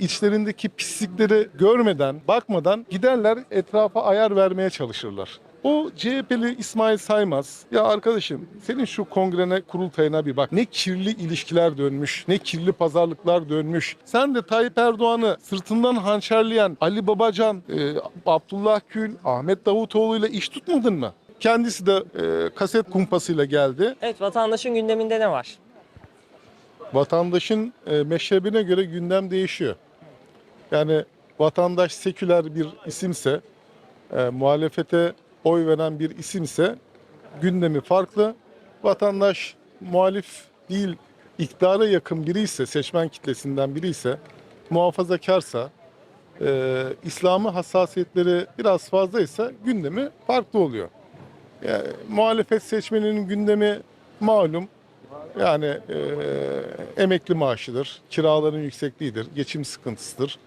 içlerindeki pislikleri görmeden, bakmadan giderler etrafa ayar vermeye çalışırlar. O CHP'li İsmail Saymaz, ya arkadaşım senin şu kongrene, kurultayına bir bak. Ne kirli ilişkiler dönmüş, ne kirli pazarlıklar dönmüş. Sen de Tayyip Erdoğan'ı sırtından hançerleyen Ali Babacan, e, Abdullah Gül, Ahmet Davutoğlu ile iş tutmadın mı? Kendisi de e, kaset kumpasıyla geldi. Evet vatandaşın gündeminde ne var? vatandaşın e, meşrebine göre gündem değişiyor. Yani vatandaş seküler bir isimse, e, muhalefete oy veren bir isimse gündemi farklı. Vatandaş muhalif değil, iktidara yakın biri ise, seçmen kitlesinden biri ise, muhafazakarsa, e, İslam'ı hassasiyetleri biraz fazlaysa gündemi farklı oluyor. Yani, muhalefet seçmeninin gündemi malum yani e, emekli maaşıdır, kiraların yüksekliğidir, geçim sıkıntısıdır.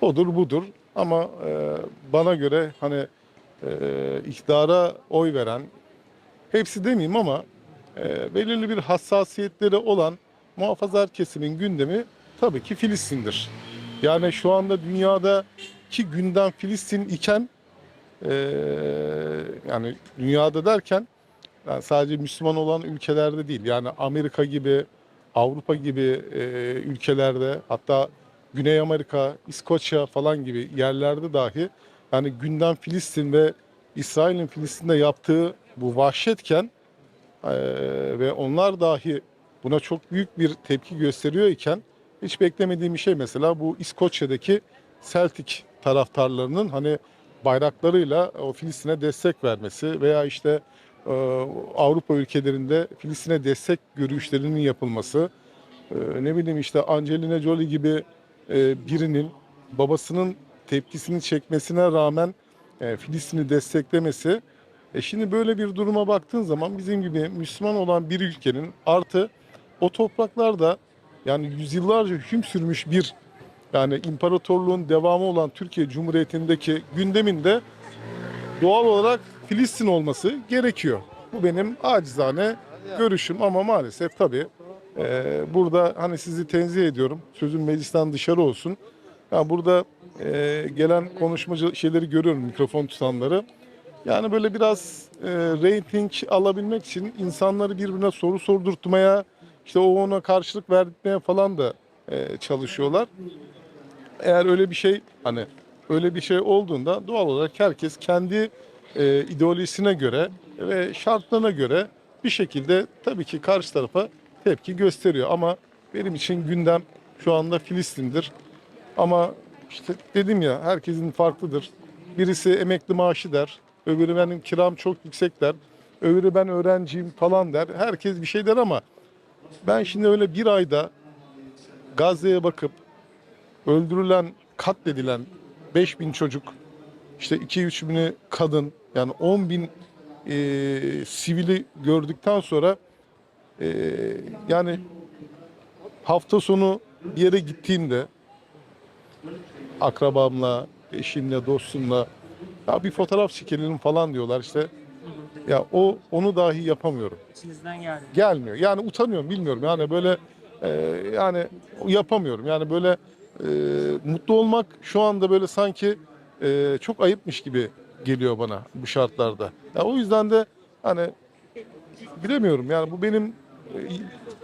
Odur budur ama e, bana göre hani e, iktidara oy veren, hepsi demeyeyim ama e, belirli bir hassasiyetleri olan muhafazakar kesimin gündemi tabii ki Filistin'dir. Yani şu anda dünyadaki gündem Filistin iken e, yani dünyada derken yani sadece Müslüman olan ülkelerde değil. Yani Amerika gibi, Avrupa gibi e, ülkelerde hatta Güney Amerika, İskoçya falan gibi yerlerde dahi yani gündem Filistin ve İsrail'in Filistin'de yaptığı bu vahşetken ve onlar dahi buna çok büyük bir tepki gösteriyor iken hiç beklemediğim bir şey mesela bu İskoçya'daki Celtic taraftarlarının hani bayraklarıyla o Filistin'e destek vermesi veya işte e, Avrupa ülkelerinde Filistin'e destek görüşlerinin yapılması, e, ne bileyim işte Angelina Jolie gibi e, birinin babasının tepkisini çekmesine rağmen e, Filistin'i desteklemesi. E şimdi böyle bir duruma baktığın zaman bizim gibi Müslüman olan bir ülkenin artı o topraklarda yani yüzyıllarca hüküm sürmüş bir yani imparatorluğun devamı olan Türkiye Cumhuriyeti'ndeki gündeminde doğal olarak Filistin olması gerekiyor. Bu benim acizane görüşüm ama maalesef tabii e, burada hani sizi tenzih ediyorum. Sözüm meclisten dışarı olsun. Ya burada e, gelen konuşmacı şeyleri görüyorum mikrofon tutanları. Yani böyle biraz e, reyting alabilmek için insanları birbirine soru sordurtmaya, işte o ona karşılık verdirtmeye falan da e, çalışıyorlar. Eğer öyle bir şey hani öyle bir şey olduğunda doğal olarak herkes kendi e, ideolojisine göre ve şartlarına göre bir şekilde tabii ki karşı tarafa tepki gösteriyor. Ama benim için gündem şu anda Filistin'dir. Ama işte dedim ya herkesin farklıdır. Birisi emekli maaşı der, öbürü benim kiram çok yüksek der, öbürü ben öğrenciyim falan der. Herkes bir şey der ama ben şimdi öyle bir ayda Gazze'ye bakıp öldürülen, katledilen 5000 çocuk, işte 2-3 bini kadın, yani 10 bin e, sivili gördükten sonra e, yani hafta sonu bir yere gittiğimde akrabamla, eşimle, dostumla ya bir fotoğraf çekelim falan diyorlar işte. Ya o onu dahi yapamıyorum. İçinizden geldi. Gelmiyor. Yani utanıyorum bilmiyorum. Yani böyle e, yani yapamıyorum. Yani böyle e, mutlu olmak şu anda böyle sanki e, çok ayıpmış gibi geliyor bana bu şartlarda. Ya o yüzden de hani bilemiyorum yani bu benim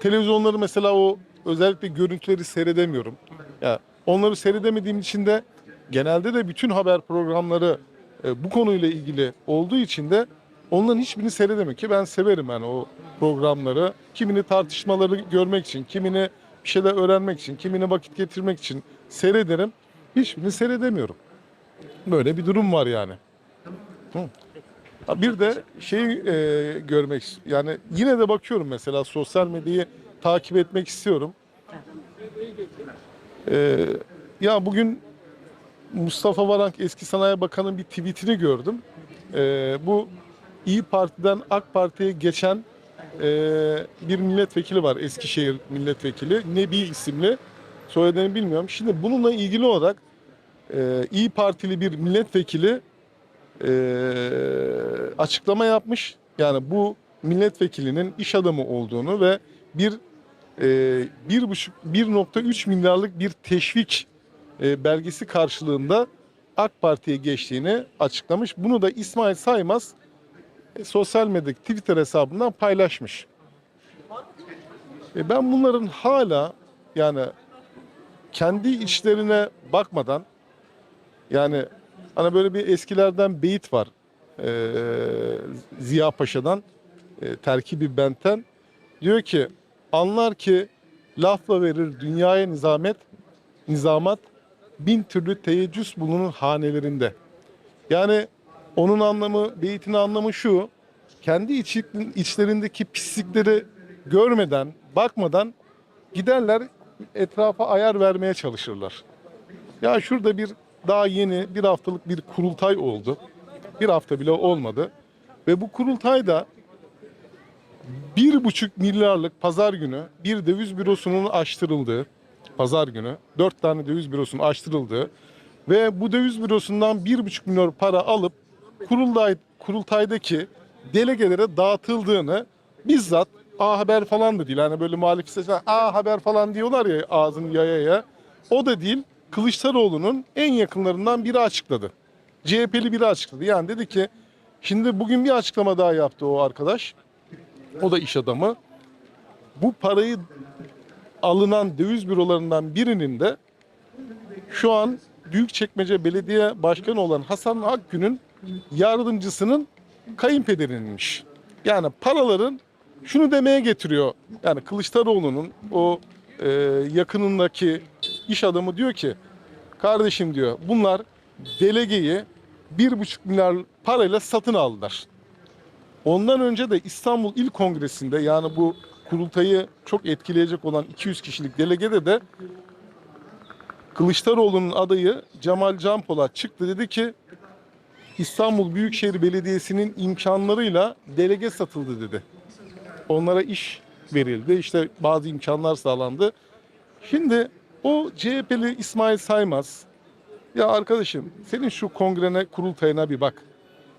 televizyonları mesela o özellikle görüntüleri seyredemiyorum. Ya onları seyredemediğim için de genelde de bütün haber programları e, bu konuyla ilgili olduğu için de onların hiçbirini seyredemiyorum ki ben severim yani o programları. Kimini tartışmaları görmek için, kimini bir şeyler öğrenmek için, kimini vakit getirmek için seyrederim. Hiçbirini seyredemiyorum. Böyle bir durum var yani. Hı. Bir de şey e, görmek yani yine de bakıyorum mesela sosyal medyayı takip etmek istiyorum. E, ya bugün Mustafa Varank eski Sanayi Bakanı'nın bir tweetini gördüm. E, bu İyi Parti'den AK Parti'ye geçen e, bir milletvekili var Eskişehir milletvekili Nebi isimli soyadını bilmiyorum. Şimdi bununla ilgili olarak e, İyi Partili bir milletvekili açıklama yapmış. Yani bu milletvekilinin iş adamı olduğunu ve bir e, bir buçuk 1.3 milyarlık bir teşvik e, belgesi karşılığında AK Parti'ye geçtiğini açıklamış. Bunu da İsmail Saymaz e, sosyal medyadaki Twitter hesabından paylaşmış. Ben bunların hala yani kendi içlerine bakmadan yani hani böyle bir eskilerden beyit var e, Ziya Paşa'dan e, terkibi benten diyor ki anlar ki lafla verir dünyaya nizamet nizamat bin türlü teyeccüs bulunur hanelerinde. Yani onun anlamı, beytin anlamı şu. Kendi içi- içlerindeki pislikleri görmeden, bakmadan giderler etrafa ayar vermeye çalışırlar. Ya şurada bir daha yeni bir haftalık bir kurultay oldu. Bir hafta bile olmadı. Ve bu kurultayda bir buçuk milyarlık pazar günü bir döviz bürosunun açtırıldığı, pazar günü dört tane döviz bürosunun açtırıldığı ve bu döviz bürosundan bir buçuk milyon para alıp kurultay, kurultaydaki delegelere dağıtıldığını bizzat A Haber falan da değil. Hani böyle muhalif seçmen A Haber falan diyorlar ya ağzını yaya yaya. O da değil. Kılıçdaroğlu'nun en yakınlarından biri açıkladı. CHP'li biri açıkladı. Yani dedi ki şimdi bugün bir açıklama daha yaptı o arkadaş. O da iş adamı. Bu parayı alınan döviz bürolarından birinin de şu an Büyükçekmece Belediye Başkanı olan Hasan Akgün'ün yardımcısının kayınpederinmiş. Yani paraların şunu demeye getiriyor. Yani Kılıçdaroğlu'nun o e, yakınındaki iş adamı diyor ki kardeşim diyor bunlar delegeyi bir buçuk milyar parayla satın aldılar. Ondan önce de İstanbul İl Kongresi'nde yani bu kurultayı çok etkileyecek olan 200 kişilik delegede de Kılıçdaroğlu'nun adayı Cemal Canpolat çıktı dedi ki İstanbul Büyükşehir Belediyesi'nin imkanlarıyla delege satıldı dedi. Onlara iş verildi. İşte bazı imkanlar sağlandı. Şimdi o CHP'li İsmail Saymaz ya arkadaşım senin şu kongrene kurultayına bir bak.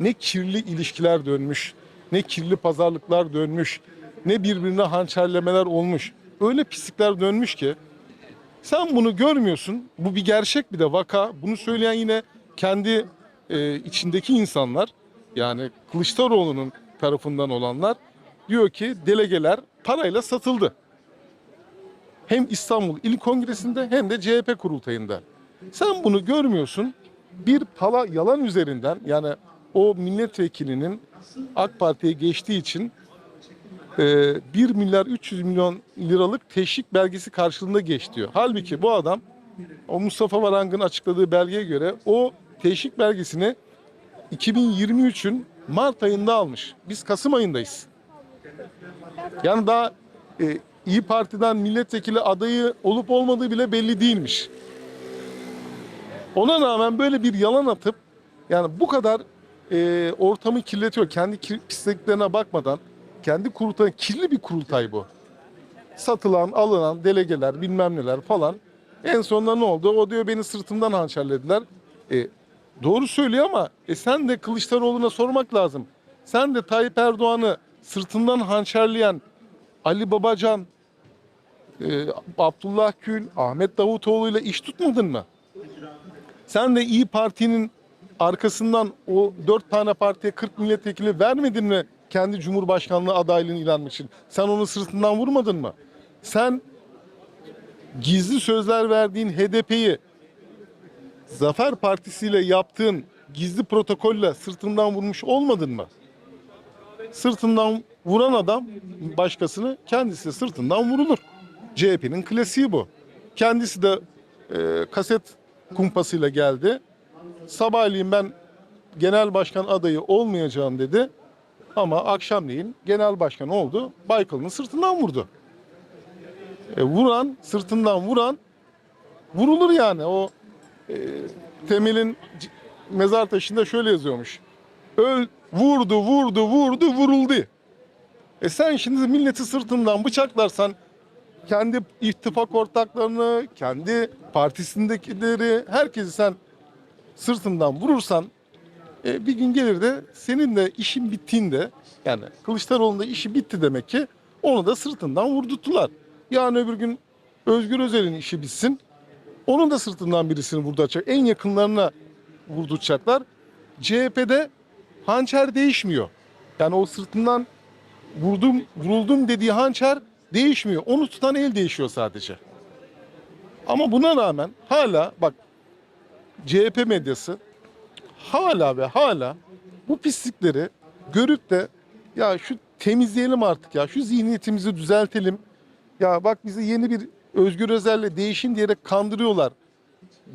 Ne kirli ilişkiler dönmüş. Ne kirli pazarlıklar dönmüş. Ne birbirine hançerlemeler olmuş. Öyle pislikler dönmüş ki sen bunu görmüyorsun. Bu bir gerçek bir de vaka. Bunu söyleyen yine kendi e, içindeki insanlar yani Kılıçdaroğlu'nun tarafından olanlar diyor ki delegeler parayla satıldı. Hem İstanbul İl Kongresi'nde hem de CHP kurultayında. Sen bunu görmüyorsun. Bir pala yalan üzerinden yani o milletvekilinin AK Parti'ye geçtiği için e, 1 milyar 300 milyon liralık teşvik belgesi karşılığında geç diyor. Halbuki bu adam o Mustafa Varang'ın açıkladığı belgeye göre o teşvik belgesini 2023'ün Mart ayında almış. Biz Kasım ayındayız. Yani daha e, İyi Parti'den milletvekili adayı olup olmadığı bile belli değilmiş. Ona rağmen böyle bir yalan atıp yani bu kadar e, ortamı kirletiyor. Kendi kir- pisliklerine bakmadan kendi kurultay kirli bir kurultay bu. Satılan, alınan delegeler bilmem neler falan. En sonunda ne oldu? O diyor beni sırtımdan hançerlediler. E, doğru söylüyor ama e, sen de Kılıçdaroğlu'na sormak lazım. Sen de Tayyip Erdoğan'ı sırtından hançerleyen Ali Babacan, e, Abdullah Gül, Ahmet Davutoğlu ile iş tutmadın mı? Sen de İyi Parti'nin arkasından o dört tane partiye 40 milletvekili vermedin mi kendi Cumhurbaşkanlığı adaylığını ilan için? Sen onu sırtından vurmadın mı? Sen gizli sözler verdiğin HDP'yi Zafer Partisi ile yaptığın gizli protokolle sırtından vurmuş olmadın mı? Sırtından vuran adam başkasını kendisi sırtından vurulur. CHP'nin klasiği bu. Kendisi de e, kaset kumpasıyla geldi. Sabahleyin ben genel başkan adayı olmayacağım dedi. Ama akşamleyin genel başkan oldu. Baykal'ın sırtından vurdu. E, vuran, sırtından vuran vurulur yani. O e, Temel'in mezar taşında şöyle yazıyormuş. Öl, vurdu, vurdu, vurdu, vuruldu. E sen şimdi milleti sırtından bıçaklarsan kendi ittifak ortaklarını, kendi partisindekileri, herkesi sen sırtından vurursan e, bir gün gelir de senin de işin bittiğinde yani Kılıçdaroğlu'nun da işi bitti demek ki onu da sırtından vurdurttular. Yani öbür gün Özgür Özel'in işi bitsin. Onun da sırtından birisini vurduracak. En yakınlarına vurduracaklar. CHP'de hançer değişmiyor. Yani o sırtından vurdum, vuruldum dediği hançer değişmiyor. Onu tutan el değişiyor sadece. Ama buna rağmen hala bak CHP medyası hala ve hala bu pislikleri görüp de ya şu temizleyelim artık ya şu zihniyetimizi düzeltelim. Ya bak bizi yeni bir Özgür Özel'le değişin diyerek kandırıyorlar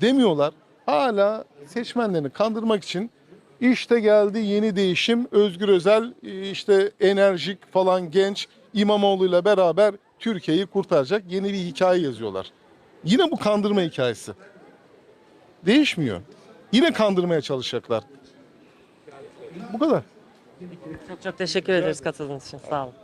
demiyorlar. Hala seçmenlerini kandırmak için işte geldi yeni değişim Özgür Özel işte enerjik falan genç İmamoğlu'yla beraber Türkiye'yi kurtaracak yeni bir hikaye yazıyorlar. Yine bu kandırma hikayesi. Değişmiyor. Yine kandırmaya çalışacaklar. Bu kadar. Çok çok teşekkür ederiz katıldığınız için. Sağ olun.